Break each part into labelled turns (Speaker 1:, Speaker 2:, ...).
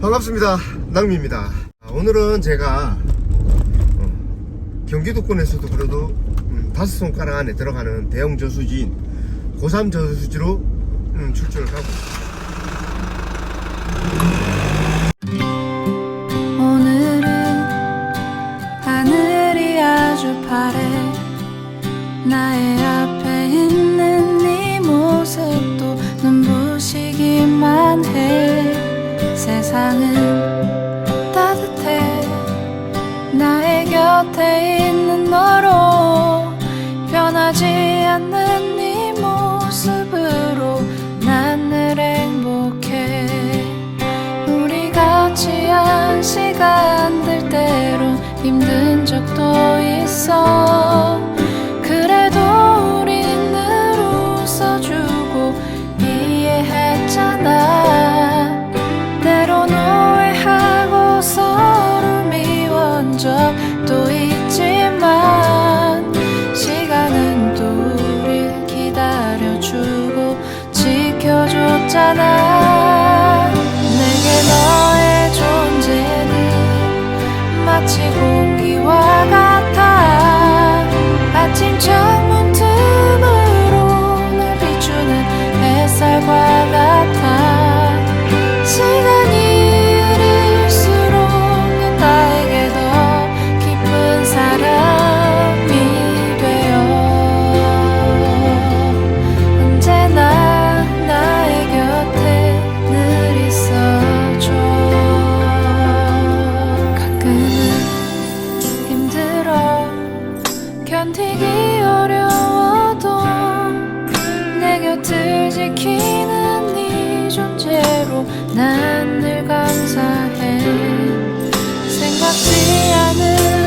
Speaker 1: 반갑습니다. 낭미입니다. 아, 오늘은 제가 어, 경기도권에서도 그래도 음, 다섯 손가락 안에 들어가는 대형 저수지인 고3 저수지로 음, 출전을 하고
Speaker 2: 오늘은 세상은 따뜻해. 나의 곁에 있는 너로 변하지 않는 네 모습으로 난 늘 행복해. 우리 같이 한 시간 들 때론 힘든 적도 있어 지 난늘 감사해. 생각지 않은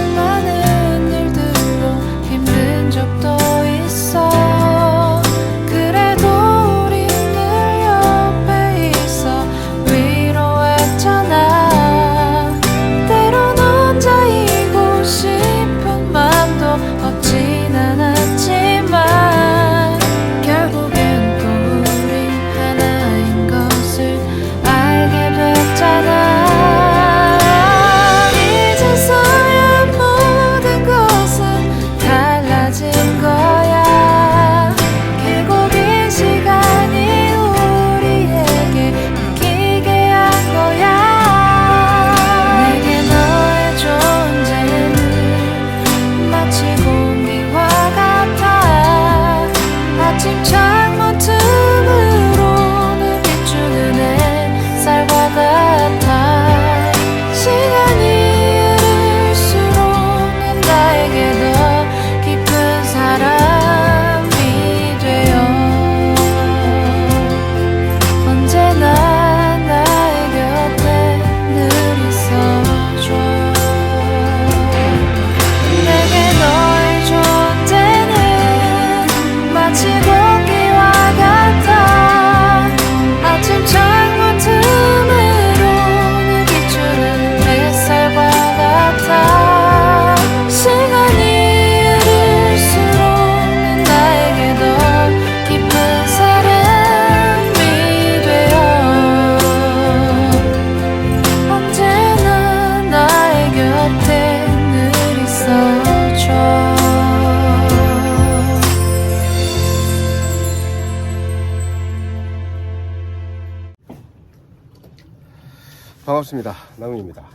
Speaker 1: 반갑습니다. 낭미입니다.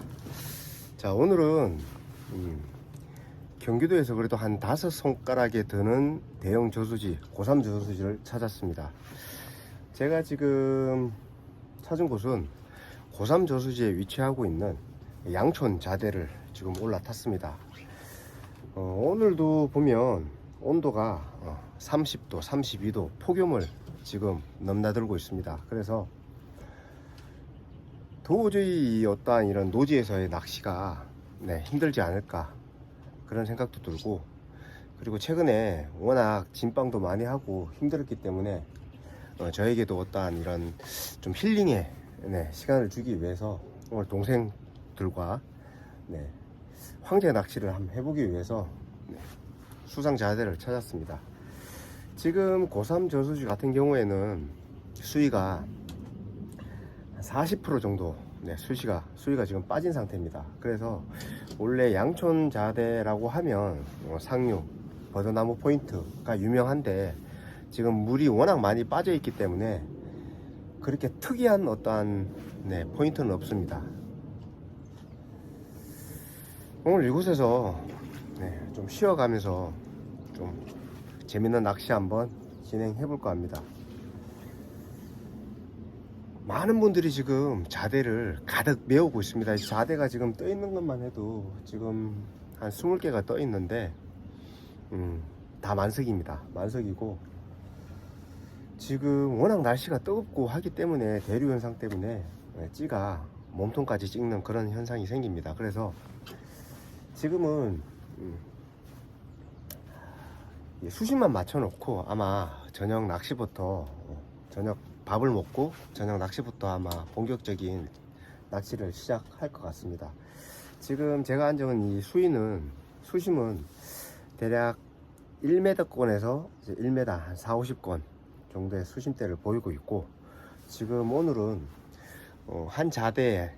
Speaker 1: 자 오늘은 음, 경기도에서 그래도 한 다섯 손가락에 드는 대형 저수지 고3 저수지를 찾았습니다. 제가 지금 찾은 곳은 고3 저수지에 위치하고 있는 양촌 자대를 지금 올라탔습니다. 어, 오늘도 보면 온도가 어, 30도, 32도 폭염을 지금 넘나들고 있습니다. 그래서 도저히 이 어떠한 이런 노지에서의 낚시가 네, 힘들지 않을까 그런 생각도 들고 그리고 최근에 워낙 진방도 많이 하고 힘들었기 때문에 어, 저에게도 어떠한 이런 좀 힐링의 네, 시간을 주기 위해서 오늘 동생들과 네, 황제 낚시를 한번 해보기 위해서 네, 수상 자대를 찾았습니다. 지금 고3 저수지 같은 경우에는 수위가 한 40% 정도 네, 수시가 수위가 지금 빠진 상태입니다. 그래서 원래 양촌 자대라고 하면 어, 상류 버드나무 포인트가 유명한데 지금 물이 워낙 많이 빠져 있기 때문에 그렇게 특이한 어떠한 네, 포인트는 없습니다. 오늘 이곳에서 네, 좀 쉬어가면서 좀 재밌는 낚시 한번 진행해 볼까 합니다. 많은 분들이 지금 자대를 가득 메우고 있습니다. 이 자대가 지금 떠 있는 것만 해도 지금 한 20개가 떠 있는데, 음, 다 만석입니다. 만석이고, 지금 워낙 날씨가 뜨겁고 하기 때문에 대류 현상 때문에 예, 찌가 몸통까지 찍는 그런 현상이 생깁니다. 그래서 지금은 음, 이 수심만 맞춰놓고 아마 저녁 낚시부터 어, 저녁 밥을 먹고 저녁 낚시부터 아마 본격적인 낚시를 시작할 것 같습니다. 지금 제가 안정은 이 수위는 수심은 대략 1m권에서 1m 한 4, 50권 정도의 수심대를 보이고 있고 지금 오늘은 어, 한 자대에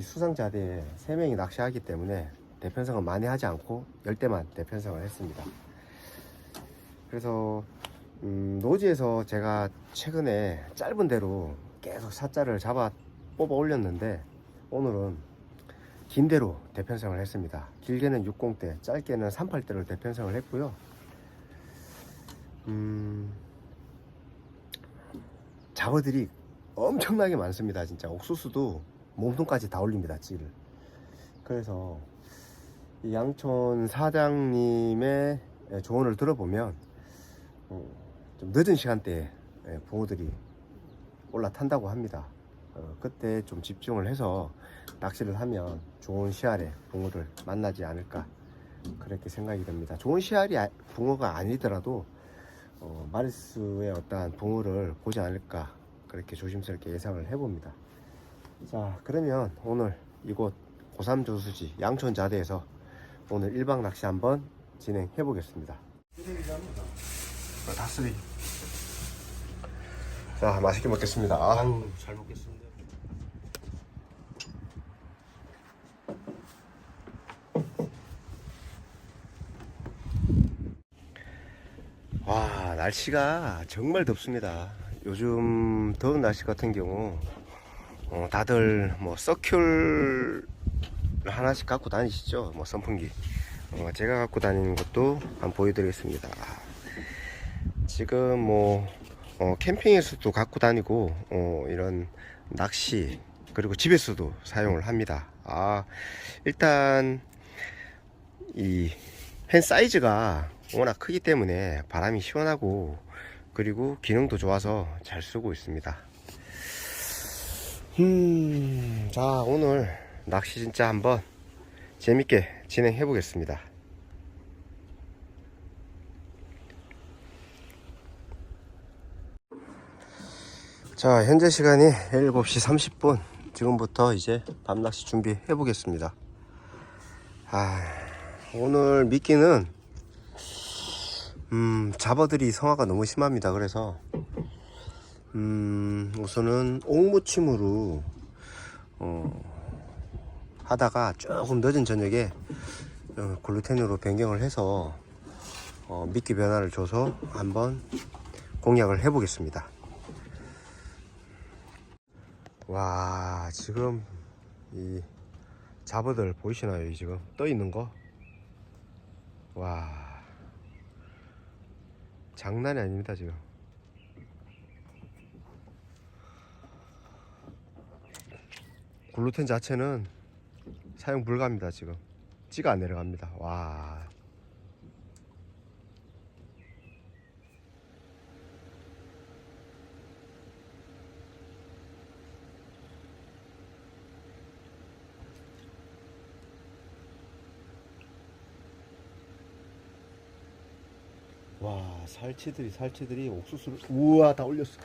Speaker 1: 수상 자대에 3명이 낚시하기 때문에 대편성을 많이 하지 않고 10대만 대편성을 했습니다. 그래서 음, 노지에서 제가 최근에 짧은 대로 계속 사자를 잡아 뽑아 올렸는데 오늘은 긴 대로 대편성을 했습니다. 길게는 60대, 짧게는 38대로 대편성을 했고요. 음, 잡어들이 엄청나게 많습니다. 진짜 옥수수도 몸통까지 다 올립니다. 찌를. 그래서 이 양촌 사장님의 조언을 들어보면 어, 좀 늦은 시간대에 예, 붕어들이 올라탄다고 합니다. 어, 그때 좀 집중을 해서 낚시를 하면 좋은 시알에 붕어를 만나지 않을까 그렇게 생각이 됩니다. 좋은 시알이 아- 붕어가 아니더라도 어, 마리스의 어떠한 붕어를 보지 않을까 그렇게 조심스럽게 예상을 해봅니다. 자 그러면 오늘 이곳 고삼 조수지 양촌 자대에서 오늘 1박 낚시 한번 진행해 보겠습니다. 다스리. 자 맛있게 먹겠습니다.
Speaker 3: 아우 잘 먹겠습니다.
Speaker 1: 와 날씨가 정말 덥습니다. 요즘 더운 날씨 같은 경우 어, 다들 뭐 서큘 하나씩 갖고 다니시죠? 뭐 선풍기. 어, 제가 갖고 다니는 것도 한번 보여드리겠습니다. 지금 뭐 어, 캠핑에서도 갖고 다니고 어, 이런 낚시 그리고 집에서도 사용을 합니다. 아 일단 이 펜 사이즈가 워낙 크기 때문에 바람이 시원하고 그리고 기능도 좋아서 잘 쓰고 있습니다. 음, 자 오늘 낚시 진짜 한번 재밌게 진행해 보겠습니다. 자 현재 시간이 7시 30분 지금부터 이제 밤낚시 준비해 보겠습니다. 아 오늘 미끼는 음, 잡어들이 성화가 너무 심합니다. 그래서 음, 우선은 옥무침으로 어, 하다가 조금 늦은 저녁에 어, 글루텐으로 변경을 해서 어, 미끼 변화를 줘서 한번 공략을 해 보겠습니다. 와 지금 이 잡어들 보이시나요? 이 지금? 떠 있는 거? 와. 장난이 아닙니다 지금. 글루텐 자체는 사용 불가합니다 지금. 찌가 안 내려갑니다. 와 와 살치들이 살치들이 옥수수를 우와 다 올렸어.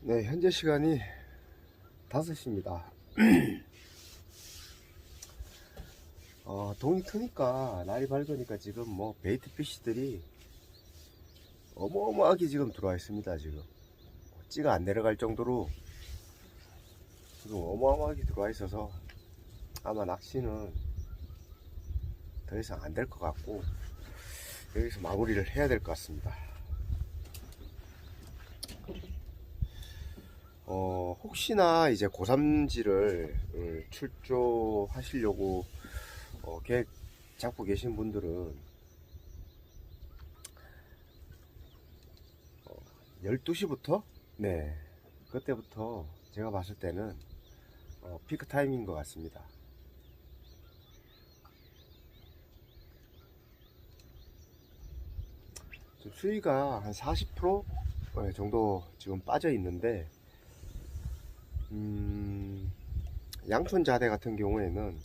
Speaker 1: 네 현재 시간이 5시입니다. 어, 동이 트니까 날이 밝으니까 지금 뭐 베이트 피쉬들이 어마어마하게 지금 들어와 있습니다 지금. 찌가 안 내려갈 정도로 지금 어마어마하게 들어와 있어서 아마 낚시는 더 이상 안 될 것 같고 여기서 마무리를 해야 될 것 같습니다. 어, 혹시나 이제 고3지를 음, 출조하시려고 어, 계획 잡고 계신 분들은 어, 12시부터? 네. 그때부터 제가 봤을 때는 어, 피크 타임인 것 같습니다. 지금 수위가 한 40% 네, 정도 지금 빠져 있는데 음, 양촌 자대 같은 경우에는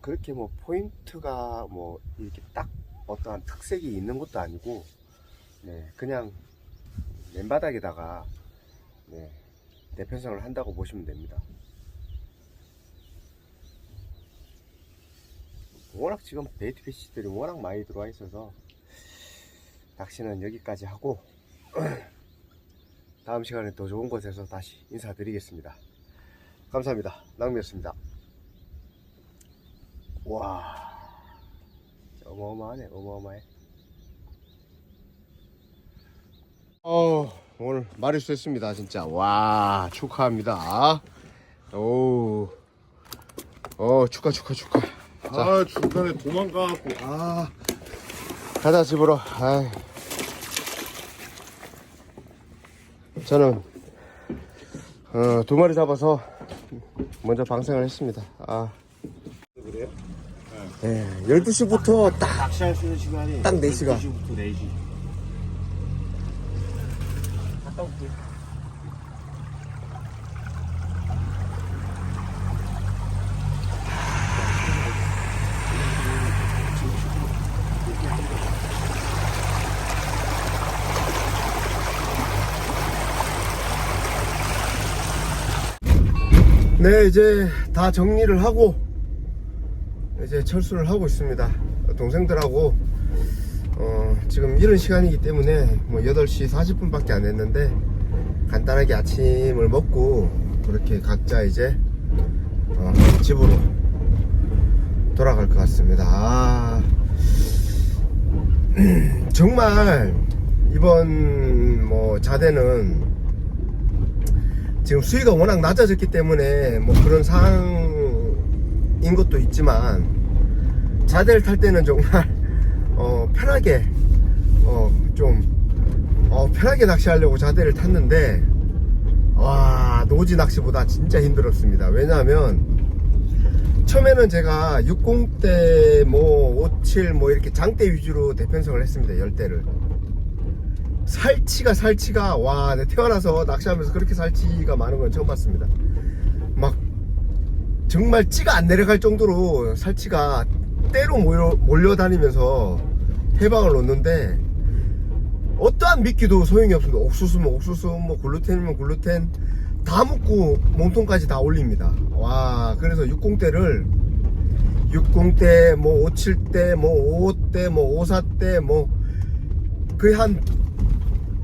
Speaker 1: 그렇게 뭐 포인트가 뭐 이렇게 딱 어떠한 특색이 있는 것도 아니고 네, 그냥 맨바닥에다가 네, 내편성을 한다고 보시면 됩니다. 워낙 지금 베이트 피시들이 워낙 많이 들어와 있어서 낚시는 여기까지 하고 다음 시간에 더 좋은 곳에서 다시 인사드리겠습니다. 감사합니다. 낭미였습니다. 와, 어마어마하네, 어마어마해. 어, 오늘 마리수 했습니다, 진짜. 와, 축하합니다. 오, 어, 축하, 축하, 축하. 자.
Speaker 3: 아 중간에 도망가갖고
Speaker 1: 아, 가자 집으로. 아이. 저는 어, 두 마리 잡아서 먼저 방생을 했습니다. 아,
Speaker 3: 그래요?
Speaker 1: 예, 12시부터 딱
Speaker 3: 낚시할 수 있는 시간이
Speaker 1: 딱네 시간.
Speaker 3: 2시부터 4시
Speaker 1: 네, 이제 다 정리를 하고 이제 철수를 하고 있습니다. 동생들하고 어, 지금 이런 시간이기 때문에 뭐 8시 40분 밖에 안 됐는데 간단하게 아침을 먹고 그렇게 각자 이제 어, 집으로 돌아갈 것 같습니다. 아, 정말 이번 뭐 자대는 지금 수위가 워낙 낮아졌기 때문에 뭐 그런 상황인 것도 있지만 자대를 탈 때는 정말 어 편하게 어좀 어 편하게 낚시하려고 자대를 탔는데 와 노지 낚시보다 진짜 힘들었습니다. 왜냐하면 처음에는 제가 60대 뭐 57 뭐 이렇게 장대 위주로 대편성을 했습니다 열대를 살치가 살치가 와내 태어나서 낚시하면서 그렇게 살치가 많은 건 처음 봤습니다. 막 정말 찌가 안 내려갈 정도로 살치가 때로 몰려, 몰려다니면서 해방을 놓는데 어떠한 미끼도 소용이 없습니다. 옥수수면 옥수수 뭐 글루텐이면 글루텐 다 먹고 몸통까지 다 올립니다. 와 그래서 60대를 60대 뭐 57대 뭐 55대 뭐 54대 뭐 거의 한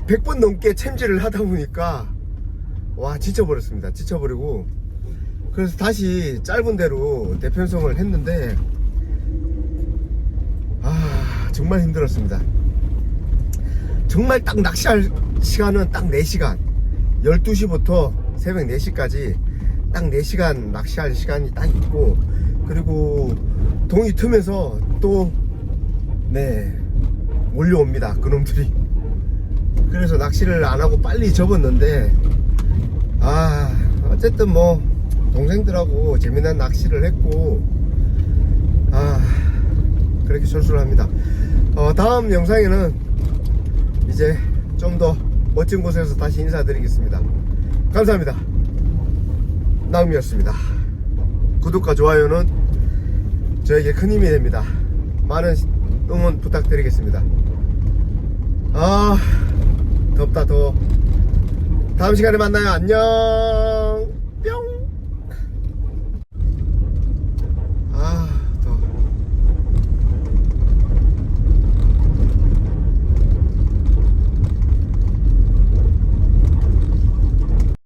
Speaker 1: 100번 넘게 챔질을 하다 보니까 와 지쳐버렸습니다. 지쳐버리고. 그래서 다시 짧은 대로 대편성을 했는데 아 정말 힘들었습니다. 정말 딱 낚시할 시간은 딱 4시간. 12시부터 새벽 4시까지 딱 4시간 낚시할 시간이 딱 있고 그리고 동이 트면서 또 네 몰려옵니다 그놈들이 그래서 낚시를 안 하고 빨리 접었는데 아 어쨌든 뭐 동생들하고 재미난 낚시를 했고 아 그렇게 철수를 합니다. 어, 다음 영상에는 이제 좀 더 멋진 곳에서 다시 인사드리겠습니다. 감사합니다. 나음이었습니다. 구독과 좋아요는 저에게 큰 힘이 됩니다. 많은 응원 부탁드리겠습니다. 아 덥다 더워. 다음 시간에 만나요. 안녕